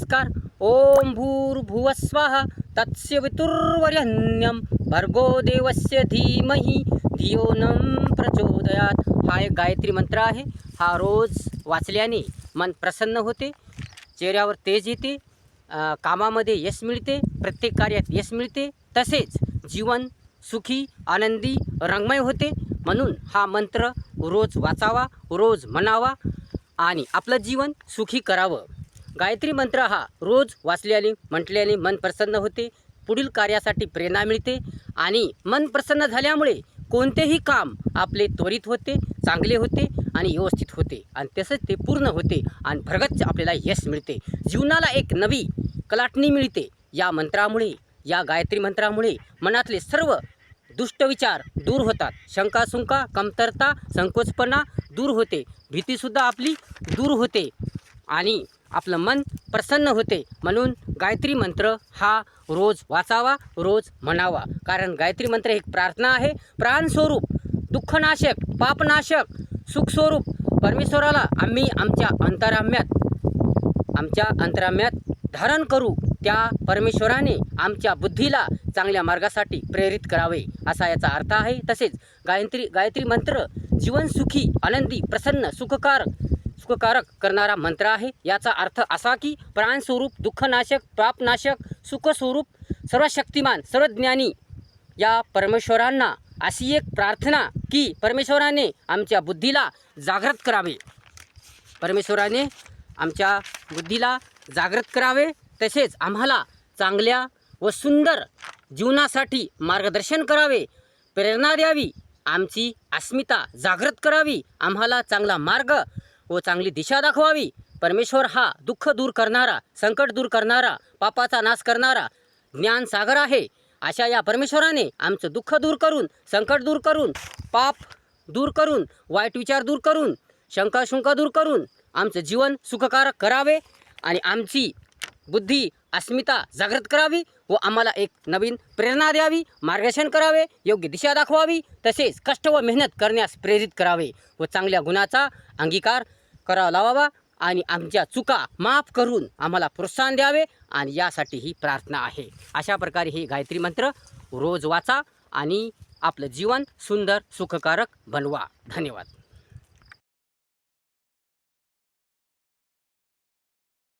नमस्कार। ओम भूर्भुवस्वाहा तत्स्य वितुर्वरेण्यं भर्गो देवस्य धीमहि धियो न प्रचोदयात। हा एक गायत्री मंत्र आहे हा रोज वाचल्याने मन प्रसन्न होते चेहऱ्यावर तेज येते कामामध्ये यश मिळते प्रत्येक कार्यात यश मिळते तसेच जीवन सुखी आनंदी रंगमय होते. म्हणून हा मंत्र रोज वाचावा रोज म्हणावा आणि आपलं जीवन सुखी करावं. गायत्री मंत्र हा रोज वाचल्याने म्हटल्याने मन प्रसन्न होते पुढील कार्यासाठी प्रेरणा मिळते आणि मन प्रसन्न झाल्यामुळे कोणतेही काम आपले त्वरित होते चांगले होते आणि व्यवस्थित होते आणि तसेच ते पूर्ण होते आणि भरगच्च आपल्याला यश मिळते. जीवनाला एक नवी कलाटणी मिळते. या मंत्रामुळे या गायत्री मंत्रामुळे मनातले सर्व दुष्ट विचार दूर होतात. शंकाशुंका कमतरता संकोचपणा दूर होते. भीतीसुद्धा आपली दूर होते आणि आपलं मन प्रसन्न होते. म्हणून गायत्री मंत्र हा रोज वाचावा रोज म्हणावा. कारण गायत्री मंत्र एक प्रार्थना आहे. प्राणस्वरूप दुःखनाशक पापनाशक सुखस्वरूप. परमेश्वराला आम्ही आमच्या अंतराम्यात आमच्या अंतराम्यात धारण करू. त्या परमेश्वराने आमच्या बुद्धीला चांगल्या मार्गासाठी प्रेरित करावे असा याचा अर्थ आहे. तसेच गायत्री गायत्री मंत्र जीवन सुखी आनंदी प्रसन्न सुखकारक सुखकारक करणारा मंत्र आहे. याचा अर्थ असा की प्राणस्वरूप दुःखनाशक पापनाशक सुखस्वरूप सर्वशक्तिमान सर्वज्ञानी या परमेश्वरांना अशी एक प्रार्थना की परमेश्वराने आमच्या बुद्धीला जागृत करावे. परमेश्वराने आमच्या बुद्धीला जागृत करावे. तसेच आम्हाला चांगल्या व सुंदर जीवनासाठी मार्गदर्शन करावे. प्रेरणा द्यावी. आमची अस्मिता जागृत करावी. आम्हाला चांगला मार्ग व चांगली दिशा दाखवावी. परमेश्वर हा दुःख दूर करणारा संकट दूर करणारा पापाचा नाश करणारा ज्ञानसागर आहे. अशा या परमेश्वराने आमचं दुःख दूर करून संकट दूर करून पाप दूर करून वाईट विचार दूर करून शंकाशुंका दूर करून आमचं जीवन सुखकारक करावे आणि आमची बुद्धी अस्मिता जागृत करावी व आम्हाला एक नवीन प्रेरणा द्यावी मार्गदर्शन करावे योग्य दिशा दाखवावी तसेच कष्ट व मेहनत करण्यास प्रेरित करावे व चांगल्या गुणाचा अंगीकार करावा लावावा आणि आमच्या चुका माफ करून आम्हाला प्रोत्साहन द्यावे आणि यासाठी ही प्रार्थना आहे. अशा प्रकारे हे गायत्री मंत्र रोज वाचा आणि आपलं जीवन सुंदर सुखकारक बनवा. धन्यवाद.